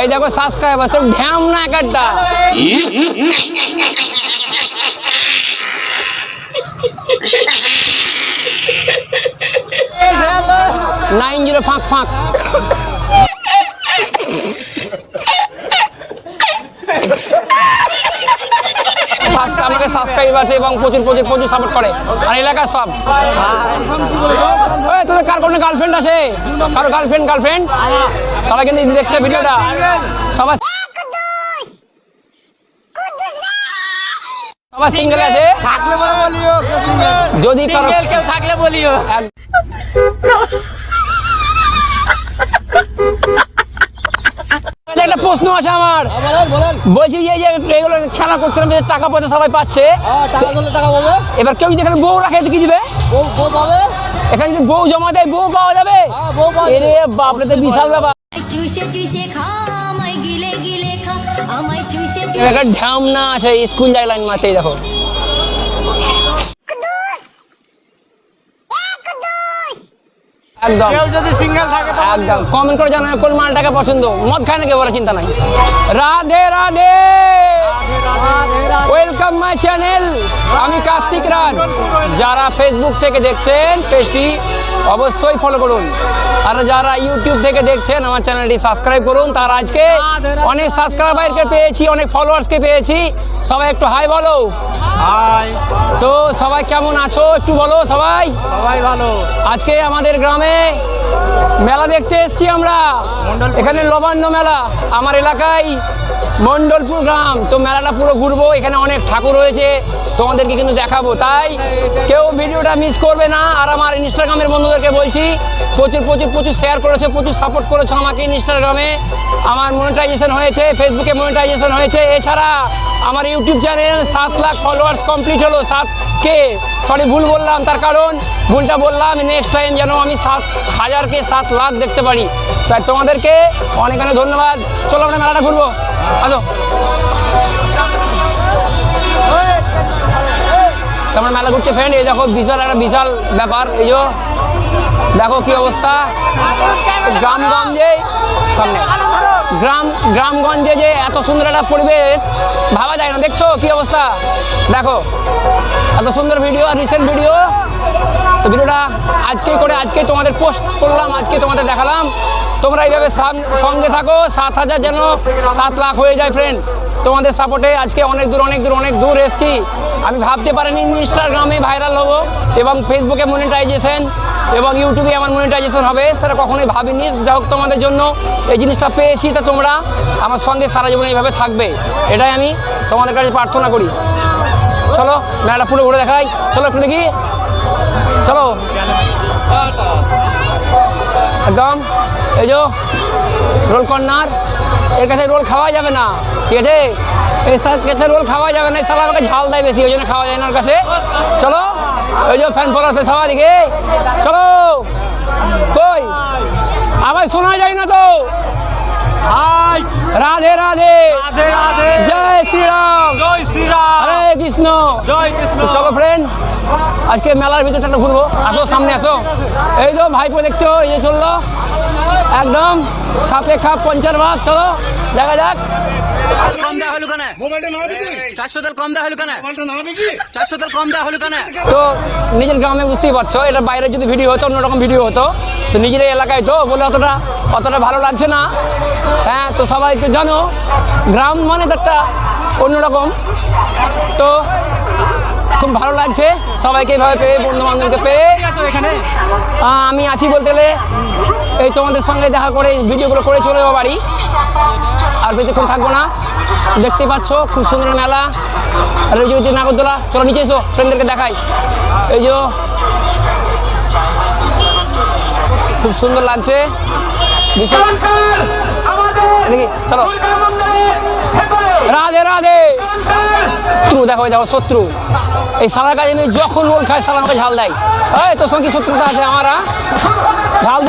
এই দেখো সাবস্ক্রাইবার সব ঢ্যাম না এক একটা নাইন জিরো ফাঁক ফাঁক। আমাকে সাবস্ক্রাইব আছে এবং প্রচুর প্রচুর প্রচুর সাপোর্ট করে। আর এলাকার সব। ওই তোদের কার কোনো গার্লফ্রেন্ড আছে? কারও গার্লফ্রেন্ড গার্লফ্রেন্ড সবাই কিন্তু দেখছে ভিডিওটা। সবাই সবাই সিঙ্গেল আছে? থাকলে বলিও যদি কারও সিঙ্গেল কেউ থাকলে বলিও। একটা প্রশ্ন আছে আমার। বলেন বলছি যে এই যে এগুলো খেলা করছিলাম যে টাকা পয়সা সবাই পাচ্ছে। হ্যাঁ এবার কেউ যদি এখানে বউ রাখে কি দিবে? এখানে যদি বউ জমা দেয় বউ পাওয়া যাবে? হ্যাঁ এরে বাপরে তো বিশাল ব্যাপার। চুষে চুষে খা আমায় গিলে গিলে খা আমায় চুষে চুষে এলাকার ঢ্যাম না আছে স্কুল যায় লাইন এই দেখো। একদম। কেউ যদি সিঙ্গেল থাকে একদম। কমেন্ট করে জানায় কোন মালটাকে পছন্দ। মদ খায় নাকি বলে চিন্তা নাই। Radhe Radhe. Welcome my channel আমি কার্তিক রাজ। যারা ফেসবুক থেকে দেখছেন পেজটি অবশ্যই ফলো করুন। আর যারা ইউটিউব থেকে দেখছেন আমার চ্যানেলটি সাবস্ক্রাইব করুন। তার আজকে অনেক সাবস্ক্রাইবারকে পেয়েছি অনেক ফলোয়ার্সকে পেয়েছি। সবাই একটু হাই বলো। হাই। তো সবাই কেমন আছো? একটু বলো সবাই। সবাই ভালো। আজকে আমাদের গ্রামে মেলা দেখতে এসেছি আমরা। এখানে লবান্ন মেলা। আমার এলাকায় মণ্ডলপুর গ্রাম। তো মেলাটা পুরো ঘুরবো। এখানে অনেক ঠাকুর রয়েছে। তোমাদেরকে কিন্তু দেখাবো। তাই কেউ ভিডিওটা মিস করবে না। আর আমার ইনস্টাগ্রামের বন্ধুদেরকে বলছি প্রচুর প্রচুর প্রচুর শেয়ার করেছে প্রচুর সাপোর্ট করেছ আমাকে ইনস্টাগ্রামে। আমার মনিটাইজেশন হয়েছে ফেসবুকে মনিটাইজেশন হয়েছে। এছাড়া আমার ইউটিউব চ্যানেল সাত লাখ ফলোয়ার্স কমপ্লিট হলো। সাত কে? সরি ভুল বললাম। তার কারণ ভুলটা বললাম। নেক্সট টাইম যেন আমি সাত হাজারকে সাত লাখ দেখতে পারি। তাই তোমাদেরকে অনেক অনেক ধন্যবাদ। চলো আমরা মেলাটা ঘুরবো। আসো। তোমরা মেলা ঘুরছে ফ্রেন্ড এই দেখো, বিশাল একটা বিশাল ব্যাপার। এই যে, দেখো কি অবস্থা। গ্রামগঞ্জে সামনে। গ্রাম, গ্রামগঞ্জে যে এত সুন্দর একটা পরিবেশ, ভাবা যায় না। দেখছ কি অবস্থা? দেখো। এত সুন্দর ভিডিও রিসেন্ট ভিডিও তো ভিডিওটা আজকেই করে আজকে তোমাদের পোস্ট করলাম আজকে তোমাদের দেখালাম। তোমরা এইভাবে সঙ্গে থাকো, সাত হাজার যেন সাত লাখ হয়ে যায় ফ্রেন্ড তোমাদের সাপোর্টে আজকে অনেক দূর অনেক দূর অনেক দূর এসেছি। আমি ভাবতে পারিনি ইনস্টাগ্রামে ভাইরাল হব এবং ফেসবুকে মনিটাইজেশন এবং ইউটিউবে আমার মনিটাইজেশন হবে, সেটা কখনোই ভাবিনি। যাই হোক, তোমাদের জন্য এই জিনিসটা পেয়েছি, তা তোমরা আমার সঙ্গে সারা জীবন এইভাবে থাকবে। এটাই আমি তোমাদের কাছে প্রার্থনা করি। চলো মেলাটা পুরো ঘুরে দেখাই। চলো একটু দেখি। চলো। একদম। এই যে, রোল কর্নার। এর কাছে রোল খাওয়া যাবে না। ঠিক আছে? এর কাছে রোল খাওয়া যাবে না। সালা আমাকে ঝাল দেয় বেশি, ওই জন্য খাওয়া যায় না ওর কাছে। চলো। ওই যে ফ্যান ফল আছে সবার দিকে। চলো। কই? আবার শোনা যায় না তো। হাই রাধে রাধে। রাধে রাধে। জয় শ্রীরাম। জয় শ্রীরাম। হরে কৃষ্ণ। জয় কৃষ্ণ। চলো ফ্রেন্ড আজকে মেলার ভিতরটা একটা ঘুরবো। আসো সামনে আসো। এই তো ভাইপো দেখছ এই চলল। একদম খাপে খাপ পঞ্চার ভাগ চলো দেখা যাক। কম দেওয়া হলো কেন? চারশো তেল কম দেওয়া হলো কেন? চারশো তেল কম দেওয়া হলো কেন? তো নিজের গ্রামে বুঝতেই পারছ এটা বাইরে যদি ভিডিও হতো অন্যরকম ভিডিও হতো। তো নিজের এলাকায় তো বলে অতটা অতটা ভালো লাগছে না। হ্যাঁ তো সবাই তো জানো গ্রাম মানে তো একটা অন্যরকম। তো খুব ভালো লাগছে সবাইকে এভাবে পেয়ে বন্ধু বান্ধবকে পেয়ে আমি আছি বলতে গেলে এই তোমাদের সঙ্গে দেখা করে এই ভিডিওগুলো করে চলে যাব বাড়ি। বেশিক্ষণ থাকব না। দেখতে পাচ্ছ, খুব সুন্দর মেলা। আর এই যে নাগরদোলা, চলো নিচে এসো ফ্রেন্ডদেরকে দেখাই। এই যে, খুব সুন্দর লাগছে। চলো। রাধে রাধে। শত্রু, দেখো দেখো, শত্রু। এই সালার কাজে যখন রোল খায় সালা আমাকে ঝাল দেয়। এই, তোর সঙ্গে শত্রুতা আছে, আমার? ঝাল